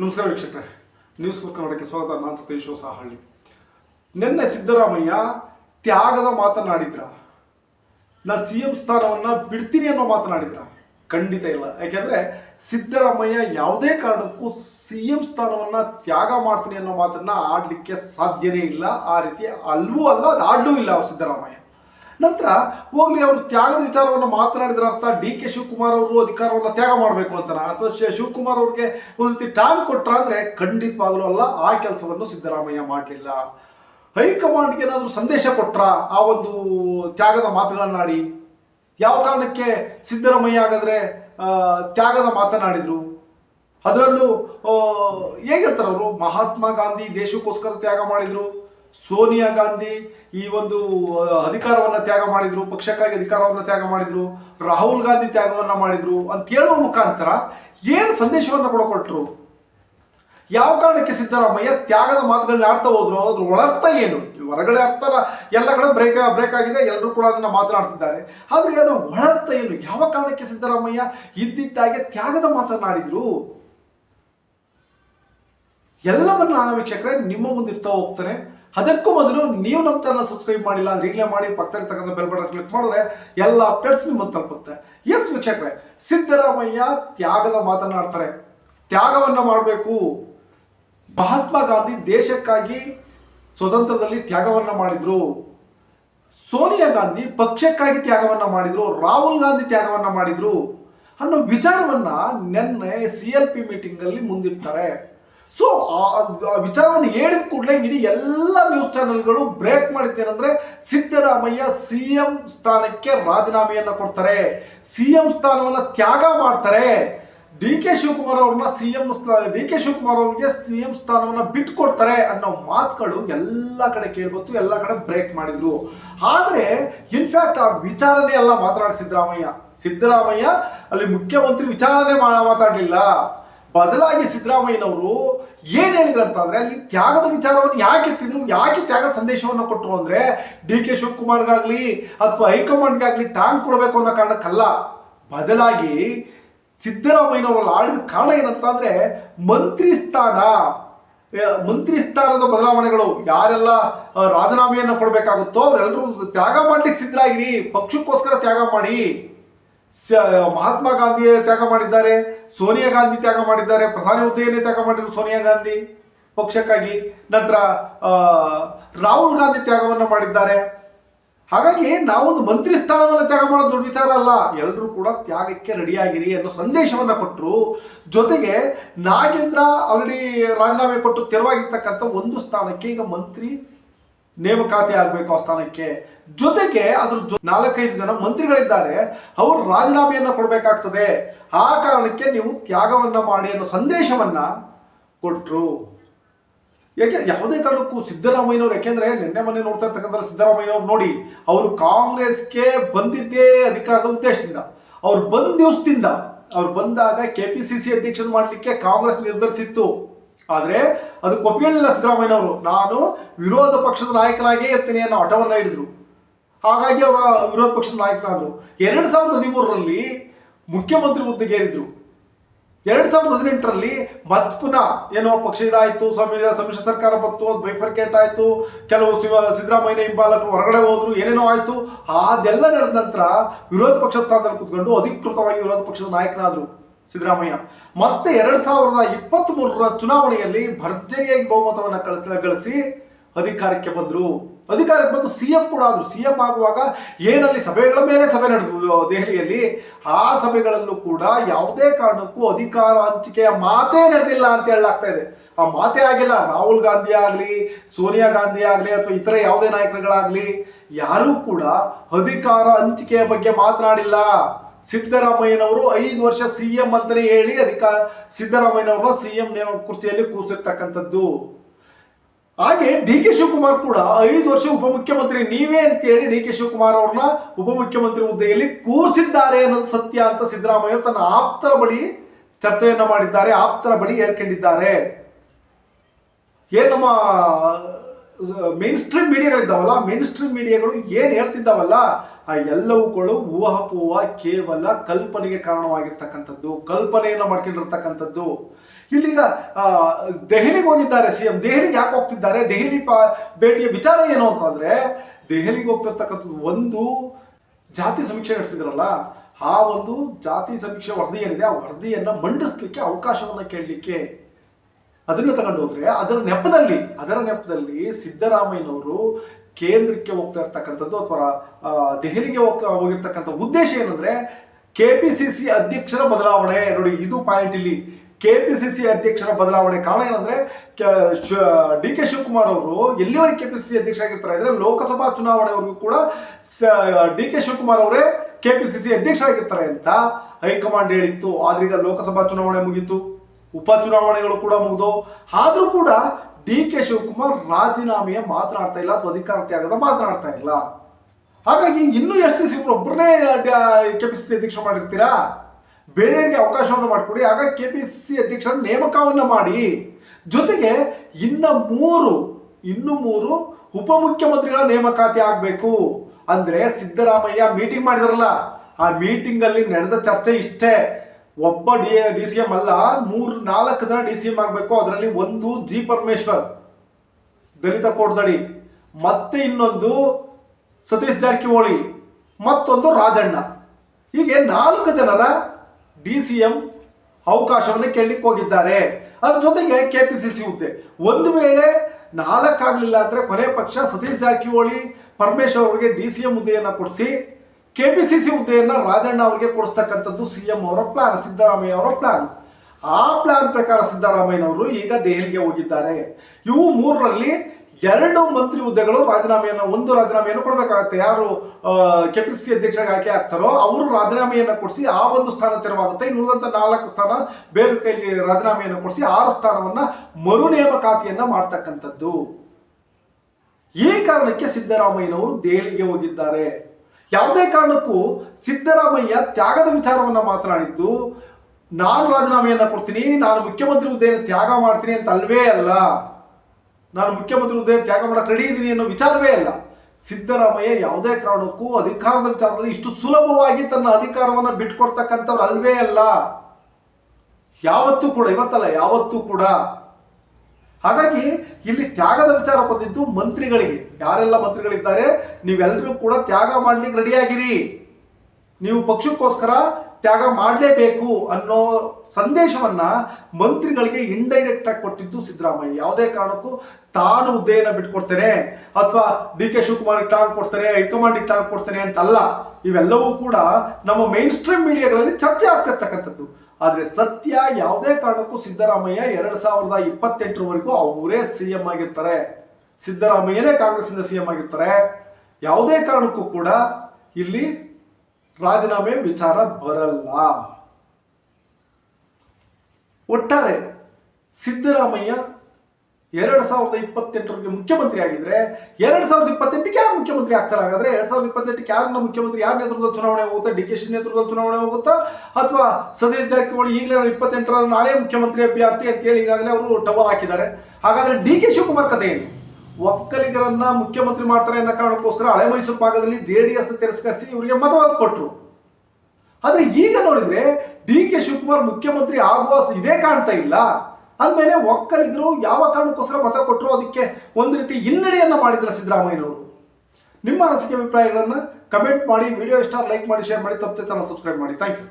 ನಮಸ್ಕಾರ ವೀಕ್ಷಕರೇ. ನ್ಯೂಸ್ ಕನ್ನಡಕ್ಕೆ ಸ್ವಾಗತ. ನಾನು ಸತೀಶ್ ಹೊಸಹಳ್ಳಿ. ನಿನ್ನೆ ಸಿದ್ದರಾಮಯ್ಯ ತ್ಯಾಗದ ಮಾತನಾಡಿದ್ರ. ನಾನು ಸಿ ಎಂ ಸ್ಥಾನವನ್ನು ಬಿಡ್ತೀನಿ ಅನ್ನೋ ಮಾತನಾಡಿದ್ರ. ಖಂಡಿತ ಇಲ್ಲ. ಯಾಕೆಂದ್ರೆ ಸಿದ್ದರಾಮಯ್ಯ ಯಾವುದೇ ಕಾರಣಕ್ಕೂ ಸಿ ಎಂ ಸ್ಥಾನವನ್ನು ತ್ಯಾಗ ಮಾಡ್ತೀನಿ ಅನ್ನೋ ಮಾತನ್ನ ಆಡಲಿಕ್ಕೆ ಸಾಧ್ಯನೇ ಇಲ್ಲ. ಆ ರೀತಿ ಅಲ್ಲೂ ಅಲ್ಲ ಅದು ಆಡ್ಲೂ ಇಲ್ಲ ಸಿದ್ದರಾಮಯ್ಯ. ನಂತರ ಹೋಗ್ಲಿ, ಅವರು ತ್ಯಾಗದ ವಿಚಾರವನ್ನು ಮಾತನಾಡಿದ್ರ ಅರ್ಥ ಡಿ ಕೆ ಶಿವಕುಮಾರ್ ಅವರು ಅಧಿಕಾರವನ್ನು ತ್ಯಾಗ ಮಾಡಬೇಕು ಅಂತನ? ಅಥವಾ ಶಿವಕುಮಾರ್ ಅವ್ರಿಗೆ ಒಂದು ರೀತಿ ಟಾಂಗ್ ಕೊಟ್ರ ಅಂದರೆ ಖಂಡಿತವಾಗಲೂ ಅಲ್ಲ, ಆ ಕೆಲಸವನ್ನು ಸಿದ್ದರಾಮಯ್ಯ ಮಾಡಲಿಲ್ಲ. ಹೈಕಮಾಂಡ್ಗೆ ಏನಾದರೂ ಸಂದೇಶ ಕೊಟ್ರ ಆ ಒಂದು ತ್ಯಾಗದ ಮಾತುಗಳನ್ನಾಡಿ? ಯಾವ ಕಾರಣಕ್ಕೆ ಸಿದ್ದರಾಮಯ್ಯ ಹಾಗಾದ್ರೆ ತ್ಯಾಗದ ಮಾತನಾಡಿದ್ರು? ಅದರಲ್ಲೂ ಹೇಗೆ ಹೇಳ್ತಾರೆ ಅವರು ಮಹಾತ್ಮ ಗಾಂಧಿ ದೇಶಕ್ಕೋಸ್ಕರ ತ್ಯಾಗ ಮಾಡಿದ್ರು. ಸೋನಿಯಾ ಗಾಂಧಿ ಈ ಒಂದು ಅಧಿಕಾರವನ್ನು ತ್ಯಾಗ ಮಾಡಿದ್ರು, ಪಕ್ಷಕ್ಕಾಗಿ ಅಧಿಕಾರವನ್ನ ತ್ಯಾಗ ಮಾಡಿದ್ರು, ರಾಹುಲ್ ಗಾಂಧಿ ತ್ಯಾಗವನ್ನ ಮಾಡಿದ್ರು ಅಂತ ಹೇಳುವ ಮುಖಾಂತರ ಏನು ಸಂದೇಶವನ್ನ ಕೊಡಕೊಟ್ರು ಯಾವ ಕಾರಣಕ್ಕೆ ಸಿದ್ದರಾಮಯ್ಯ ತ್ಯಾಗದ ಮಾತುಗಳನ್ನ ಆಡ್ತಾ ಹೋದ್ರು? ಅದ್ರ ಒಳರ್ಥ ಏನು? ಹೊರಗಡೆ ಅರ್ಥ ಎಲ್ಲ ಕಡೆ ಬ್ರೇಕ್ ಬ್ರೇಕ್ ಆಗಿದೆ ಎಲ್ಲರೂ ಕೂಡ ಅದನ್ನ ಮಾತನಾಡ್ತಿದ್ದಾರೆ. ಆದರೆ ಅದರ ಒಳರ್ಥ ಏನು? ಯಾವ ಕಾರಣಕ್ಕೆ ಸಿದ್ದರಾಮಯ್ಯ ಇದ್ದಿದ್ದಾಗೆ ತ್ಯಾಗದ ಮಾತನಾಡಿದ್ರು ಎಲ್ಲವನ್ನ ವೀಕ್ಷಕರೇ, ನಿಮ್ಮ ಮುಂದೆ ಇರ್ತಾ ಹೋಗ್ತಾನೆ. ಅದಕ್ಕೂ ಮೊದಲು ನೀವು ನಮ್ಮ ಚಾನಲ್ ಸಬ್ಸ್ಕ್ರೈಬ್ ಮಾಡಿಲ್ಲ ಅಂದ್ರೆ ಈಗಲೇ ಮಾಡಿ, ಪಕ್ಕದಲ್ಲಿ ಬೆಲ್ ಬಟನ್ ಕ್ಲಿಕ್ ಮಾಡಿದ್ರೆ ಎಲ್ಲ ಅಪ್ಡೇಟ್ಸ್ ನಿಮ್ಮನ್ನು ತಲುಪುತ್ತೆ. ಎಸ್ ವೀಕ್ಷಕರೇ, ಸಿದ್ದರಾಮಯ್ಯ ತ್ಯಾಗದ ಮಾತನಾಡ್ತಾರೆ. ತ್ಯಾಗವನ್ನು ಮಾಡಬೇಕು. ಮಹಾತ್ಮ ಗಾಂಧಿ ದೇಶಕ್ಕಾಗಿ ಸ್ವತಂತ್ರದಲ್ಲಿ ತ್ಯಾಗವನ್ನು ಮಾಡಿದ್ರು. ಸೋನಿಯಾ ಗಾಂಧಿ ಪಕ್ಷಕ್ಕಾಗಿ ತ್ಯಾಗವನ್ನ ಮಾಡಿದ್ರು. ರಾಹುಲ್ ಗಾಂಧಿ ತ್ಯಾಗವನ್ನ ಮಾಡಿದ್ರು ಅನ್ನೋ ವಿಚಾರವನ್ನ ನಿನ್ನೆ ಸಿ ಎಲ್ ಪಿ ಮೀಟಿಂಗ್ ಅಲ್ಲಿ ಮುಂದಿಡ್ತಾರೆ. ಸೊ ಆ ವಿಚಾರವನ್ನು ಹೇಳಿದ ಕೂಡಲೇ ಇಡೀ ಎಲ್ಲ ನ್ಯೂಸ್ ಚಾನೆಲ್ಗಳು ಬ್ರೇಕ್ ಮಾಡಿದ್ದೇನೆಂದ್ರೆ ಸಿದ್ದರಾಮಯ್ಯ ಸಿ ಎಂ ಸ್ಥಾನಕ್ಕೆ ರಾಜೀನಾಮೆಯನ್ನು ಕೊಡ್ತಾರೆ. ಸಿ ಎಂ ಸ್ಥಾನವನ್ನ ತ್ಯಾಗ ಮಾಡ್ತಾರೆ. ಡಿ ಕೆ ಶಿವಕುಮಾರ್ ಅವ್ರನ್ನ C M D K Shivakumar ಅವ್ರಿಗೆ ಸಿ ಎಂ ಸ್ಥಾನವನ್ನ ಬಿಟ್ಕೊಡ್ತಾರೆ ಅನ್ನೋ ಮಾತುಗಳು ಎಲ್ಲ ಕಡೆ ಕೇಳ್ಬೋದು ಎಲ್ಲ ಕಡೆ ಬ್ರೇಕ್ ಮಾಡಿದ್ರು. ಆದರೆ ಇನ್ಫ್ಯಾಕ್ಟ್ ಆ ವಿಚಾರನೇ ಎಲ್ಲ ಮಾತನಾಡಿ ಸಿದ್ದರಾಮಯ್ಯ. ಸಿದ್ದರಾಮಯ್ಯ ಅಲ್ಲಿ ಮುಖ್ಯಮಂತ್ರಿ ವಿಚಾರನೇ ಮಾತಾಡ್ಲಿಲ್ಲ. ಬದಲಾಗಿ ಸಿದ್ದರಾಮಯ್ಯನವರು ಏನ್ ಹೇಳಿದ್ರು ಅಂತಂದ್ರೆ ಅಲ್ಲಿ ತ್ಯಾಗದ ವಿಚಾರವನ್ನು ಯಾಕೆ ಎತ್ತಿದ್ರು, ಯಾಕೆ ತ್ಯಾಗ ಸಂದೇಶವನ್ನು ಕೊಟ್ಟರು ಅಂದ್ರೆ ಡಿ ಕೆ ಶಿವಕುಮಾರ್ಗಾಗ್ಲಿ ಅಥವಾ ಹೈಕಮಾಂಡ್ಗಾಗ್ಲಿ ಟಾಂಗ್ ಕೊಡಬೇಕು ಅನ್ನೋ ಕಾರಣಕ್ಕಲ್ಲ. ಬದಲಾಗಿ ಸಿದ್ದರಾಮಯ್ಯನವರು ಆಡಿದ ಕಾರಣ ಏನಂತ ಅಂದ್ರೆ ಮಂತ್ರಿ ಸ್ಥಾನ ಮಂತ್ರಿ ಸ್ಥಾನದ ಬದಲಾವಣೆಗಳು. ಯಾರೆಲ್ಲ ರಾಜೀನಾಮೆಯನ್ನು ಕೊಡಬೇಕಾಗುತ್ತೋ ಅವರೆಲ್ಲರೂ ತ್ಯಾಗ ಮಾಡ್ಲಿಕ್ಕೆ ಸಿದ್ಧರಾಗಿರಿ, ಪಕ್ಷಕ್ಕೋಸ್ಕರ ತ್ಯಾಗ ಮಾಡಿ. ಮಹಾತ್ಮ ಗಾಂಧಿ ತ್ಯಾಗ ಮಾಡಿದ್ದಾರೆ. ಸೋನಿಯಾ ಗಾಂಧಿ ತ್ಯಾಗ ಮಾಡಿದ್ದಾರೆ. ಪ್ರಧಾನಿ ಹುದ್ದೆಯನ್ನೇ ತ್ಯಾಗ ಮಾಡಿದ್ರು ಸೋನಿಯಾ ಗಾಂಧಿ. ಪಕ್ಷಕ್ಕಾಗಿ ನಂತರ ರಾಹುಲ್ ಗಾಂಧಿ ತ್ಯಾಗವನ್ನ ಮಾಡಿದ್ದಾರೆ. ಹಾಗಾಗಿ ನಾವೊಂದು ಮಂತ್ರಿ ಸ್ಥಾನವನ್ನು ತ್ಯಾಗ ಮಾಡೋದು ದೊಡ್ಡ ವಿಚಾರ ಅಲ್ಲ. ಎಲ್ಲರೂ ಕೂಡ ತ್ಯಾಗಕ್ಕೆ ರೆಡಿಯಾಗಿರಿ ಅನ್ನೋ ಸಂದೇಶವನ್ನ ಕೊಟ್ಟರು ಜೊತೆಗೆ ನಾಗೇಂದ್ರ ಆಲ್ರೆಡಿ ರಾಜೀನಾಮೆ ಕೊಟ್ಟು ತೆರವಾಗಿರ್ತಕ್ಕಂಥ ಒಂದು ಸ್ಥಾನಕ್ಕೆ ಈಗ ಮಂತ್ರಿ ನೇಮಕಾತಿ ಆಗಬೇಕು ಆ ಸ್ಥಾನಕ್ಕೆ. ಜೊತೆಗೆ ಅದ್ರ ಜೊ, ನಾಲ್ಕೈದು ಜನ ಮಂತ್ರಿಗಳಿದ್ದಾರೆ. ಅವರು ರಾಜೀನಾಮೆಯನ್ನು ಕೊಡಬೇಕಾಗ್ತದೆ. ಆ ಕಾರಣಕ್ಕೆ ನೀವು ತ್ಯಾಗವನ್ನು ಮಾಡಿ ಅನ್ನೋ ಸಂದೇಶವನ್ನು ಕೊಟ್ಟರು ಯಾಕೆ, ಯಾವುದೇ ಕಾರಣಕ್ಕೂ ಸಿದ್ದರಾಮಯ್ಯನವ್ರು, ಯಾಕೆಂದ್ರೆ ನಿನ್ನೆ ಮೊನ್ನೆ ನೋಡ್ತಾ ಇರ್ತಕ್ಕಂಥ ಸಿದ್ದರಾಮಯ್ಯನವ್ರು ನೋಡಿ, ಅವರು ಕಾಂಗ್ರೆಸ್ಗೆ ಬಂದಿದ್ದೇ ಅಧಿಕಾರದ ಉದ್ದೇಶದಿಂದ. ಅವ್ರು ಬಂದ ದಿವಸದಿಂದ. ಅವ್ರು ಬಂದಾಗ ಕೆ ಪಿ ಸಿ ಸಿ ಅಧ್ಯಕ್ಷರು ಮಾಡಲಿಕ್ಕೆ ಕಾಂಗ್ರೆಸ್ ನಿರ್ಧರಿಸಿತ್ತು. ಆದ್ರೆ ಅದು ಒಪ್ಪಿಕೊಳ್ಳಿಲ್ಲ ಸಿದ್ದರಾಮಯ್ಯನವರು. ನಾನು ವಿರೋಧ ಪಕ್ಷದ ನಾಯಕನಾಗೇ ಇರ್ತೀನಿ ಅನ್ನೋ ಹಠವನ್ನ ಹಿಡಿದ್ರು. ಹಾಗಾಗಿ ಅವರ ವಿರೋಧ ಪಕ್ಷದ ನಾಯಕರಾದರು ಎರಡ್ ಸಾವಿರದ ಹದಿಮೂರರಲ್ಲಿ ಮುಖ್ಯಮಂತ್ರಿ ಹುದ್ದೆಗೇರಿದ್ರು. ಎರಡ್ ಸಾವಿರದ ಹದಿನೆಂಟರಲ್ಲಿ ಮತ್ ಪುನಃ ಏನೋ ಪಕ್ಷ ಇದಾಯ್ತು, ಸಮ್ಮಿಶ್ರ ಸರ್ಕಾರ ಬಂತು, ಅದು ಬೈಫರ್ಕೇಟ್ ಆಯ್ತು, ಕೆಲವು ಶಿವ ಸಿದ್ದರಾಮಯ್ಯ ಹಿಂಬಾಲಕರು ಹೊರಗಡೆ ಹೋದ್ರು, ಏನೇನೋ ಆಯ್ತು. ಅದೆಲ್ಲ ನಡೆದ ನಂತರ ವಿರೋಧ ಪಕ್ಷ ಸ್ಥಾನದಲ್ಲಿ ಕುತ್ಕೊಂಡು ಅಧಿಕೃತವಾಗಿ ವಿರೋಧ ಪಕ್ಷದ ನಾಯಕನಾದ್ರು. ಸಿದ್ದರಾಮಯ್ಯ. ಮತ್ತೆ ಎರಡ್ ಸಾವಿರದ ಇಪ್ಪತ್ತ್ ಮೂರರ ಚುನಾವಣೆಯಲ್ಲಿ ಭರ್ಜರಿಯಾಗಿ ಬಹುಮತವನ್ನು ಕಳಿಸ, ಗಳಿಸಿ ಅಧಿಕಾರಕ್ಕೆ ಬಂದರು. ಅಧಿಕಾರಕ್ಕೆ ಬಂದು ಸಿ ಎಂ ಕೂಡ ಆದ್ರು. ಸಿ ಎಂ ಆಗುವಾಗ ಏನಲ್ಲಿ ಸಭೆಗಳ ಮೇಲೆ ಸಭೆ ನಡೆದು ದೆಹಲಿಯಲ್ಲಿ. ಆ ಸಭೆಗಳಲ್ಲೂ ಕೂಡ ಯಾವುದೇ ಕಾರಣಕ್ಕೂ ಅಧಿಕಾರ ಹಂಚಿಕೆಯ ಮಾತೇ ನಡೆದಿಲ್ಲ ಅಂತ ಹೇಳಲಾಗ್ತಾ ಇದೆ. ಆ ಮಾತೇ ಆಗಿಲ್ಲ. ರಾಹುಲ್ ಗಾಂಧಿ ಆಗಲಿ, ಸೋನಿಯಾ ಗಾಂಧಿ ಆಗಲಿ ಅಥವಾ ಇತರ ಯಾವುದೇ ನಾಯಕರುಗಳಾಗಲಿ, ಯಾರೂ ಕೂಡ ಅಧಿಕಾರ ಹಂಚಿಕೆಯ ಬಗ್ಗೆ ಮಾತನಾಡಿಲ್ಲ. ಸಿದ್ದರಾಮಯ್ಯನವರು ಐದು ವರ್ಷ ಸಿ ಎಂ ಅಂತಲೇ ಹೇಳಿ ಅಧಿಕಾರ ಸಿದ್ದರಾಮಯ್ಯನವರ ಸಿ ಎಂ ಕುರ್ಚಿಯಲ್ಲಿ ಕೂರಿಸಿರ್ತಕ್ಕಂಥದ್ದು. ಹಾಗೆ ಡಿ ಕೆ ಶಿವಕುಮಾರ್ ಕೂಡ ಐದು ವರ್ಷ ಉಪಮುಖ್ಯಮಂತ್ರಿ, ನೀವೇ ಅಂತ ಹೇಳಿ ಡಿ ಕೆ ಶಿವಕುಮಾರ್ ಅವ್ರನ್ನ ಉಪಮುಖ್ಯಮಂತ್ರಿ ಹುದ್ದೆಯಲ್ಲಿ ಕೂರಿಸಿದ್ದಾರೆ ಅನ್ನೋದು ಸತ್ಯ ಅಂತ ಸಿದ್ದರಾಮಯ್ಯ ತನ್ನ ಆಪ್ತರ ಬಳಿ ಚರ್ಚೆಯನ್ನ ಮಾಡಿದ್ದಾರೆ, ಆಪ್ತರ ಬಳಿ ಹೇಳ್ಕೊಂಡಿದ್ದಾರೆ. ಏನ್ ನಮ್ಮ ಮೇನ್ ಸ್ಟ್ರೀಮ್ ಮೀಡಿಯಾಗಳಿದ್ದಾವಲ್ಲ ಮೇನ್ ಸ್ಟ್ರೀಮ್ ಮೀಡಿಯಾಗಳು ಏನು ಹೇಳ್ತಿದ್ದಾವಲ್ಲ, ಆ ಎಲ್ಲವುಗಳು ಊಹಾಪೋಹ ಕೇವಲ ಕಲ್ಪನೆಗೆ ಕಾರಣವಾಗಿರ್ತಕ್ಕಂಥದ್ದು, ಕಲ್ಪನೆಯನ್ನು ಮಾಡ್ಕೊಂಡಿರ್ತಕ್ಕಂಥದ್ದು. ಇಲ್ಲಿಗ ದೆಹಲಿಗೆ ಹೋಗಿದ್ದಾರೆ ಸಿ ಎಂ, ದೆಹಲಿಗೆ ಯಾಕೆ ಹೋಗ್ತಿದ್ದಾರೆ? ದೆಹಲಿ ಪಾ, ಭೇಟಿಯ ವಿಚಾರ ಏನು ಅಂತಂದ್ರೆ ದೆಹಲಿಗೆ ಹೋಗ್ತಿರ್ತಕ್ಕಂಥದ್ದು ಒಂದು ಜಾತಿ ಸಮೀಕ್ಷೆ ನಡೆಸಿದ್ರಲ್ಲ, ಆ ಒಂದು ಜಾತಿ ಸಮೀಕ್ಷೆ ವರದಿ ಏನಿದೆ ಆ ವರದಿಯನ್ನು ಮಂಡಿಸ್ಲಿಕ್ಕೆ ಅವಕಾಶವನ್ನು ಕೇಳಲಿಕ್ಕೆ. ಅದನ್ನ ತಗೊಂಡು ಹೋದ್ರೆ ಅದರ ನೆಪದಲ್ಲಿ ಅದರ ನೆಪದಲ್ಲಿ ಸಿದ್ದರಾಮಯ್ಯನವರು ಕೇಂದ್ರಕ್ಕೆ ಹೋಗ್ತಾ ಇರ್ತಕ್ಕಂಥದ್ದು ಅಥವಾ ದೆಹಲಿಗೆ ಹೋಗ್ತಾ, ಹೋಗಿರ್ತಕ್ಕಂಥ ಉದ್ದೇಶ ಏನಂದ್ರೆ ಸಿ ಅಧ್ಯಕ್ಷರ ಬದಲಾವಣೆ. ನೋಡಿ, ಇದು ಪಾಯಿಂಟ್ ಇಲ್ಲಿ. ಕೆಪಿಸಿಸಿ ಅಧ್ಯಕ್ಷರ ಬದಲಾವಣೆ ಕಾರಣ ಏನಂದ್ರೆ ಡಿ ಕೆ ಶಿವಕುಮಾರ್ ಅವರು ಎಲ್ಲಿವರೆಗೆ ಕೆಪಿಸಿಸಿ ಅಧ್ಯಕ್ಷ ಆಗಿರ್ತಾರೆ ಅಂದ್ರೆ ಲೋಕಸಭಾ ಚುನಾವಣೆವರೆಗೂ ಕೂಡ ಡಿ ಕೆ ಶಿವಕುಮಾರ್ ಅವರೇ ಕೆ ಪಿ ಸಿ ಕೆಪಿಸಿಸಿ ಅಧ್ಯಕ್ಷರಾಗಿರ್ತಾರೆ ಅಂತ ಹೈಕಮಾಂಡ್ ಹೇಳಿತ್ತು. ಆದ್ರೀಗ ಲೋಕಸಭಾ ಚುನಾವಣೆ ಮುಗೀತು. ಉಪ ಚುನಾವಣೆಗಳು ಕೂಡ ಮುಗಿದು ಆದರೂ ಕೂಡ ಡಿ ಕೆ ಶಿವಕುಮಾರ್ ರಾಜೀನಾಮೆಯ ಮಾತನಾಡ್ತಾ ಇಲ್ಲ ಅಥವಾ ಅಧಿಕಾರ ತ್ಯಾಗದ ಮಾತನಾಡ್ತಾ ಇಲ್ಲ. ಹಾಗಾಗಿ ಇನ್ನೂ ಎಷ್ಟು ಇವ್ರು ಒಬ್ಬರನ್ನೇ ಸಿ ಅಧ್ಯಕ್ಷ ಮಾಡಿರ್ತೀರಾ? ಬೇರೆಯವರಿಗೆ ಅವಕಾಶವನ್ನು ಮಾಡಿಕೊಡಿ. ಆಗ ಕೆ ಪಿ ಸಿ ಅಧ್ಯಕ್ಷರ ನೇಮಕವನ್ನು ಮಾಡಿ. ಜೊತೆಗೆ ಇನ್ನ ಮೂರು, ಇನ್ನು ಮೂರು ಉಪಮುಖ್ಯಮಂತ್ರಿಗಳ ನೇಮಕಾತಿ ಆಗಬೇಕು. ಅಂದ್ರೆ ಸಿದ್ದರಾಮಯ್ಯ ಮೀಟಿಂಗ್ ಮಾಡಿದಾರಲ್ಲ, ಆ ಮೀಟಿಂಗ್ ಅಲ್ಲಿ ನಡೆದ ಚರ್ಚೆ ಇಷ್ಟೇ. ಒಬ್ಬ ಡಿ ಡಿ ಸಿ ಎಂ ಅಲ್ಲ, ಮೂರ್, ನಾಲ್ಕು ಜನ ಡಿ ಸಿ ಎಂ ಆಗಬೇಕು, ಅದರಲ್ಲಿ ಒಂದು ಜಿ ಪರಮೇಶ್ವರ್, ದಲಿತ ಕೋಟ್ದಡಿ ಮತ್ತೆ ಇನ್ನೊಂದು ಸತೀಶ್ ಜಾರಕಿಹೊಳಿ, ಮತ್ತೊಂದು ರಾಜಣ್ಣ. ಹೀಗೆ ನಾಲ್ಕು ಜನರ ಡಿ ಸಿ ಎಂ ಅವಕಾಶವನ್ನು ಕೇಳಲಿಕ್ಕೆ ಹೋಗಿದ್ದಾರೆ. ಅದ್ರ ಜೊತೆಗೆ ಕೆ ಪಿ ಸಿ ಸಿ ಹುದ್ದೆ. ಒಂದು ವೇಳೆ ನಾಲ್ಕಾಗಲಿಲ್ಲ ಅಂದ್ರೆ ಕೊನೆ ಪಕ್ಷ ಸತೀಶ್ ಜಾರಕಿಹೊಳಿ, ಪರಮೇಶ್ವರ್ ಅವರಿಗೆ ಡಿ ಸಿ ಎಂ ಹುದ್ದೆಯನ್ನು ಕೊಡಿಸಿ ಕೆ ಪಿ ಸಿ ಸಿ ಹುದ್ದೆಯನ್ನ ರಾಜಣ್ಣ ಅವರಿಗೆ ಕೊಡಿಸ್ತಕ್ಕಂಥದ್ದು ಸಿ ಎಂ ಅವರ ಪ್ಲಾನ್ ಸಿದ್ದರಾಮಯ್ಯ ಅವರ ಪ್ಲಾನ್ ಆ ಪ್ಲಾನ್ ಪ್ರಕಾರ ಸಿದ್ದರಾಮಯ್ಯನವರು ಈಗ ದೆಹಲಿಗೆ ಹೋಗಿದ್ದಾರೆ. ಇವು ಮೂರರಲ್ಲಿ ಎರಡು ಮಂತ್ರಿ ಹುದ್ದೆಗಳು ರಾಜೀನಾಮೆಯನ್ನು, ಒಂದು ರಾಜೀನಾಮೆಯನ್ನು ಕೊಡಬೇಕಾಗುತ್ತೆ. ಯಾರು ಕೆ ಪಿ ಸಿ ಅಧ್ಯಕ್ಷರಾಗಿ ಆಯ್ಕೆ ಆಗ್ತಾರೋ ಅವರು ರಾಜೀನಾಮೆಯನ್ನು ಕೊಡಿಸಿ ಆ ಒಂದು ಸ್ಥಾನ ತೆರವಾಗುತ್ತೆ. ಇನ್ನುಳಿದಂಥ ನಾಲ್ಕು ಸ್ಥಾನ ಬೇರೆ ಕೈಲಿ ರಾಜೀನಾಮೆಯನ್ನು ಕೊಡಿಸಿ ಆರು ಸ್ಥಾನವನ್ನು ಮರು ನೇಮಕಾತಿಯನ್ನ ಮಾಡ್ತಕ್ಕಂಥದ್ದು. ಈ ಕಾರಣಕ್ಕೆ ಸಿದ್ದರಾಮಯ್ಯನವರು ದೆಹಲಿಗೆ ಹೋಗಿದ್ದಾರೆ. ಯಾವುದೇ ಕಾರಣಕ್ಕೂ ಸಿದ್ದರಾಮಯ್ಯ ತ್ಯಾಗದ ವಿಚಾರವನ್ನ ಮಾತನಾಡಿದ್ದು, ನಾನು ರಾಜೀನಾಮೆಯನ್ನು ಕೊಡ್ತೀನಿ, ನಾನು ಮುಖ್ಯಮಂತ್ರಿ ಹುದ್ದೆಯನ್ನು ತ್ಯಾಗ ಮಾಡ್ತೀನಿ ಅಂತ ಅಲ್ವೇ ಅಲ್ಲ. ನಾನು ಮುಖ್ಯಮಂತ್ರಿ ಹುದ್ದೆ ತ್ಯಾಗ ಮಾಡಕ್ಕೆ ರೆಡಿ ಇದ್ದೀನಿ ಅನ್ನೋ ವಿಚಾರವೇ ಅಲ್ಲ. ಸಿದ್ದರಾಮಯ್ಯ ಯಾವುದೇ ಕಾರಣಕ್ಕೂ ಅಧಿಕಾರದ ವಿಚಾರದಲ್ಲಿ ಇಷ್ಟು ಸುಲಭವಾಗಿ ತನ್ನ ಅಧಿಕಾರವನ್ನು ಬಿಟ್ಕೊಡ್ತಕ್ಕಂಥವ್ರು ಅಲ್ವೇ ಅಲ್ಲ. ಯಾವತ್ತೂ ಕೂಡ, ಇವತ್ತಲ್ಲ, ಯಾವತ್ತೂ ಕೂಡ ಹಾಗಾಗಿ ಇಲ್ಲಿ ತ್ಯಾಗದ ವಿಚಾರ ಬಂದಿದ್ದು ಮಂತ್ರಿಗಳಿಗೆ. ಯಾರೆಲ್ಲ ಮಂತ್ರಿಗಳಿದ್ದಾರೆ? ನೀವೆಲ್ಲರೂ ಕೂಡ ತ್ಯಾಗ ಮಾಡ್ಲಿಕ್ಕೆ ರೆಡಿಯಾಗಿರಿ. ನೀವು ಪಕ್ಷಕ್ಕೋಸ್ಕರ ತ್ಯಾಗ ಮಾಡಲೇಬೇಕು ಅನ್ನೋ ಸಂದೇಶವನ್ನ ಮಂತ್ರಿಗಳಿಗೆ ಇಂಡೈರೆಕ್ಟ್ ಆಗಿ ಕೊಟ್ಟಿದ್ದು ಸಿದ್ದರಾಮಯ್ಯ. ಯಾವುದೇ ಕಾರಣಕ್ಕೂ ತಾನು ಹುದ್ದೆಯನ್ನು ಬಿಟ್ಕೊಡ್ತೇನೆ ಅಥವಾ ಡಿ ಕೆ ಶಿವಕುಮಾರ್ ಟಾಂಗ್ ಕೊಡ್ತೇನೆ, ಹೈಕಮಾಂಡ್ ಟಾಂಗ್ ಕೊಡ್ತೇನೆ ಅಂತಲ್ಲ, ಇವೆಲ್ಲವೂ ಕೂಡ ನಮ್ಮ ಮೈನ್ ಸ್ಟ್ರೀಮ್ ಮೀಡಿಯಾಗಳಲ್ಲಿ ಚರ್ಚೆ ಆಗ್ತಿರ್ತಕ್ಕಂಥದ್ದು. ಆದ್ರೆ ಸತ್ಯ ಯಾವುದೇ ಕಾರಣಕ್ಕೂ ಸಿದ್ದರಾಮಯ್ಯ ಎರಡು ಸಾವಿರದ ಇಪ್ಪತ್ತೆಂಟರವರೆಗೂ ಅವರೇ ಸಿ ಎಂ ಆಗಿರ್ತಾರೆ. ಸಿದ್ದರಾಮಯ್ಯನೇ ಕಾಂಗ್ರೆಸ್ಸಿಂದ ಸಿ ಎಂ ಆಗಿರ್ತಾರೆ. ಯಾವುದೇ ಕಾರಣಕ್ಕೂ ಕೂಡ ಇಲ್ಲಿ ರಾಜೀನಾಮೆ ವಿಚಾರ ಬರಲ್ಲ. ಒಟ್ಟಾರೆ ಸಿದ್ದರಾಮಯ್ಯ ಎರಡ್ ಸಾವಿರದ ಇಪ್ಪತ್ತೆಂಟರಿಗೆ ಮುಖ್ಯಮಂತ್ರಿ ಆಗಿದ್ರೆ ಎರಡ್ ಸಾವಿರದ ಇಪ್ಪತ್ತೆಂಟಕ್ಕೆ ಯಾರು ಮುಖ್ಯಮಂತ್ರಿ ಆಗ್ತಾರೆ ಹಾಗಾದ್ರೆ ಎರಡ್ ಸಾವಿರದ ಇಪ್ಪತ್ತೆಂಟಕ್ಕೆ ಯಾರನ್ನ ಮುಖ್ಯಮಂತ್ರಿ, ಯಾರ ನೇತೃತ್ವದ ಚುನಾವಣೆ ಹೋಗುತ್ತಾ, ಡಿ ಕೆ ಶಿ ನೇತೃತ್ವದ ಚುನಾವಣೆ ಹೋಗುತ್ತಾ, ಅಥವಾ ಸತೀಶ್ ಜಾರಕಿಹೊಳಿ ಈಗಲೇ ಇಪ್ಪತ್ತೆಂಟರ ನಾನೇ ಮುಖ್ಯಮಂತ್ರಿ ಅಭ್ಯರ್ಥಿ ಅಂತೇಳಿ ಈಗಾಗಲೇ ಅವರು ಟವಲ್ ಹಾಕಿದ್ದಾರೆ. ಹಾಗಾದ್ರೆ ಡಿ ಕೆ ಶಿವಕುಮಾರ್ ಕಥೆ ಏನು? ಒಕ್ಕಲಿಗರನ್ನ ಮುಖ್ಯಮಂತ್ರಿ ಮಾಡ್ತಾರೆ ಅನ್ನೋ ಕಾರಣಕ್ಕೋಸ್ಕರ ಹಳೆ ಮೈಸೂರು ಭಾಗದಲ್ಲಿ ಜೆ ಡಿ ಎಸ್ ತಿರಸ್ಕರಿಸಿ ಇವರಿಗೆ ಮತವಾದ ಕೊಟ್ಟರು ಆದ್ರೆ ಈಗ ನೋಡಿದ್ರೆ ಡಿ ಕೆ ಶಿವಕುಮಾರ್ ಮುಖ್ಯಮಂತ್ರಿ ಆಗುವ ಇದೇ ಕಾಣ್ತಾ ಇಲ್ಲ. ಅಂದಮೇಲೆ ಒಕ್ಕಲಿಗರು ಯಾವ ಕಾರಣಕ್ಕೋಸ್ಕರ ಮತ ಕೊಟ್ಟರು ಅದಕ್ಕೆ ಒಂದು ರೀತಿ ಹಿನ್ನಡೆಯನ್ನು ಮಾಡಿದ್ರು ಸಿದ್ದರಾಮಯ್ಯನವರು. ನಿಮ್ಮ ಅನಿಸಿಕೆ ಅಭಿಪ್ರಾಯಗಳನ್ನು ಕಮೆಂಟ್ ಮಾಡಿ ವಿಡಿಯೋ ಇಷ್ಟ ಲೈಕ್ ಮಾಡಿ ಶೇರ್ ಮಾಡಿ, ತಪ್ಪದೆ ಚಾನಲ್ ಸಬ್ಸ್ಕ್ರೈಬ್ ಮಾಡಿ. Thank you